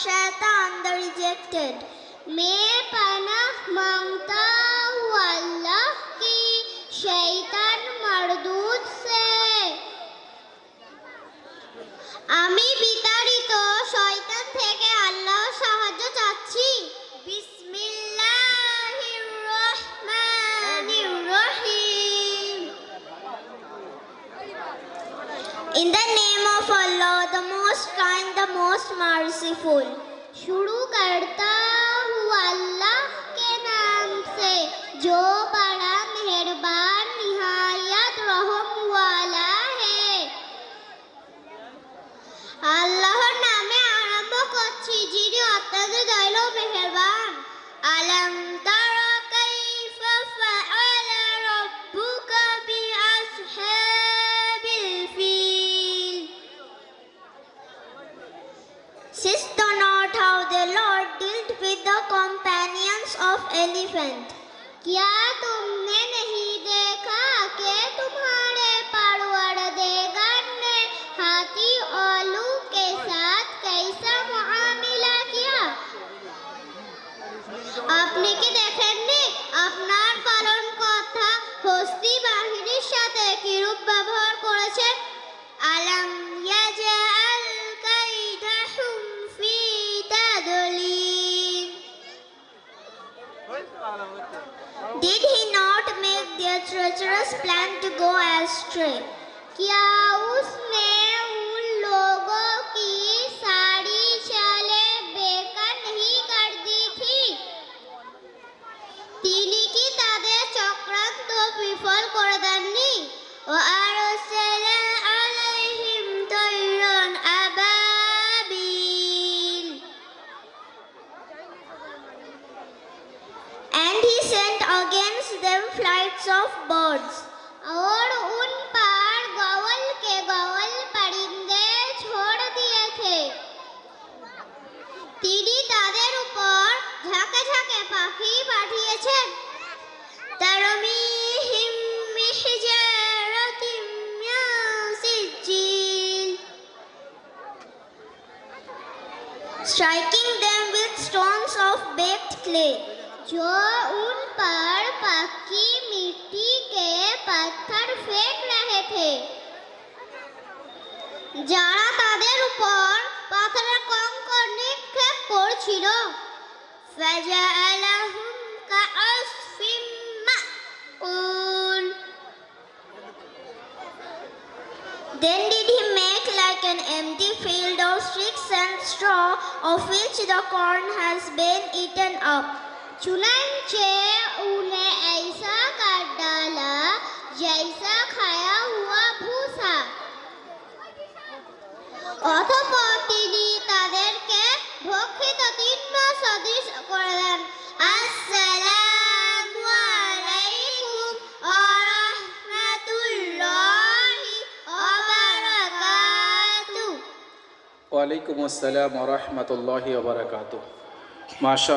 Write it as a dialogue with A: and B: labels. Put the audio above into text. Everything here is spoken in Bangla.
A: shaitan the rejected. मैं पनाह माँगता हूँ अल्लाह की शैतान मरदूत से আমি the most kind, the most merciful. शुरू करता हूँ अल्लाह elephant? क्या तुमने नहीं देखा कि तुम्हारे परवरदिगार ने हाथी ओलू के साथ कैसा मुआमिला किया আপনি কি দেখেননি আপনার পালন কথা হস্তি বাহিনীর সাথে কিরূপ ব্যবহার করেছেন আলাম Did he not make their treacherous plan to go astray? क्या उसने उन लोगों की सारी चालें बेकार नहीं कर दी थी তিনি কি তাদের চক্রান্ত বিফল করে দেননি ও আরসাল of birds. और उन पर गवल के गवल परिंदे छोड़ दिए थे তিনি তাদের উপর ঝাঁকে ঝাঁকে পাখি পাঠিয়েছেন তারমিহিম বিহিজারাতিম মিন Sejjil striking them with stones of baked clay जो उन पर पक्की যারা তাদের উপর পাথরের কঙ্কর নিক্ষেপ করছিল Then did he make like an empty field of sticks and straw of which the corn has been eaten up. چنانچه اول عیسی অথবা তিনি তাদেরকে ভক্ষিত তিন্ন সদৃশ করে দেন আসসালামু আলাইকুম ওয়া রাহমাতুল্লাহি ওয়া
B: আসসালাম রহমতুল্লাহ বারকাত মাশা